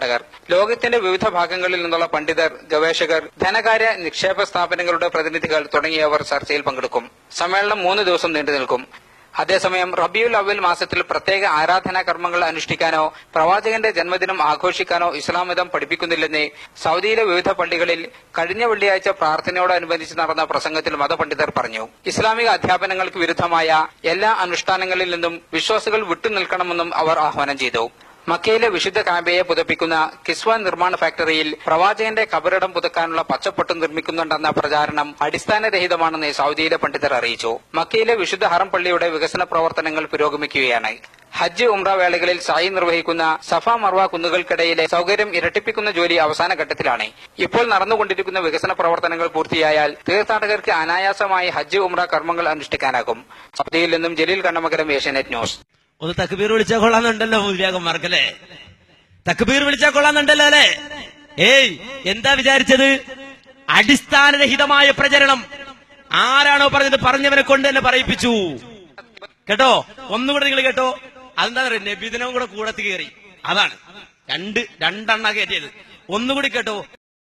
തീർത്ഥാടകർ ലോകത്തിന്റെ വിവിധ ഭാഗങ്ങളിൽ നിന്നുള്ള പണ്ഡിതർ ഗവേഷകർ ധനകാര്യ നിക്ഷേപ സ്ഥാപനങ്ങളുടെ പ്രതിനിധികൾ തുടങ്ങിയവർ ചർച്ചയിൽ പങ്കെടുക്കും. സമ്മേളനം മൂന്ന് ദിവസം നീണ്ടു നിൽക്കും. അതേസമയം റബിയുൽ അവൽ മാസത്തിൽ പ്രത്യേക ആരാധനാ കർമ്മങ്ങൾ അനുഷ്ഠിക്കാനോ പ്രവാചകന്റെ ജന്മദിനം ആഘോഷിക്കാനോ ഇസ്ലാം മതം പഠിപ്പിക്കുന്നില്ലെന്ന് സൗദിയിലെ വിവിധ പള്ളികളിൽ കഴിഞ്ഞ വെള്ളിയാഴ്ച പ്രാർത്ഥനയോടനുബന്ധിച്ച് നടന്ന പ്രസംഗത്തിൽ മതപണ്ഡിതർ പറഞ്ഞു. ഇസ്ലാമിക അധ്യാപനങ്ങൾക്ക് വിരുദ്ധമായ എല്ലാ അനുഷ്ഠാനങ്ങളിൽ നിന്നും വിശ്വാസികൾ വിട്ടുനിൽക്കണമെന്നും അവർ ആഹ്വാനം ചെയ്തു. മക്കയിലെ വിശുദ്ധ കാബയെ പുതപ്പിക്കുന്ന കിസ്വ നിർമ്മാണ ഫാക്ടറിയിൽ പ്രവാചകന്റെ കബറിടം പുതുക്കാനുള്ള പച്ചപ്പൊട്ട് നിർമ്മിക്കുന്നുണ്ടെന്ന പ്രചാരണം അടിസ്ഥാനരഹിതമാണെന്ന് സൗദിയിലെ പണ്ഡിതർ അറിയിച്ചു. മക്കയിലെ വിശുദ്ധ ഹറം പള്ളിയുടെ വികസന പ്രവർത്തനങ്ങൾ പുരോഗമിക്കുകയാണ്. ഹജ്ജ് ഉംറ വേളകളിൽ സായി നിർവഹിക്കുന്ന സഫ മർവ കുന്നുകൾക്കിടയിലെ സൗകര്യം ഇരട്ടിപ്പിക്കുന്ന ജോലി അവസാന ഘട്ടത്തിലാണ്. ഇപ്പോൾ നടന്നുകൊണ്ടിരിക്കുന്ന വികസന പ്രവർത്തനങ്ങൾ പൂർത്തിയായാൽ തീർത്ഥാടകർക്ക് അനായാസമായി ഹജ്ജ് ഉംറ കർമ്മങ്ങൾ അനുഷ്ഠിക്കാനാകും. സൗദിയിൽ നിന്നും ജലീൽ കണ്ണമകരം ഏഷ്യാനെറ്റ് ന്യൂസ്. ഒന്ന് തക്ബീർ വിളിച്ചാൽ കൊള്ളാന്നുണ്ടല്ലോ മുല്ലാക്കന്മാർക്കല്ലേ തക്ബീർ വിളിച്ചാൽ കൊള്ളാന്നുണ്ടല്ലോ അല്ലേ? ഏയ് എന്താ വിചാരിച്ചത്? അടിസ്ഥാനരഹിതമായ പ്രചരണം. ആരാണോ പറഞ്ഞത് പറഞ്ഞവനെ കൊണ്ട് തന്നെ പറയിപ്പിച്ചു. കേട്ടോ? ഒന്നുകൂടെ നിങ്ങൾ കേട്ടോ. അതെന്താ പറയുക? നബിദിനവും കൂടെ കൂടത്ത് കയറി. അതാണ്. രണ്ട് രണ്ടെണ്ണ കയറ്റിയത്. ഒന്നുകൂടി കേട്ടോ.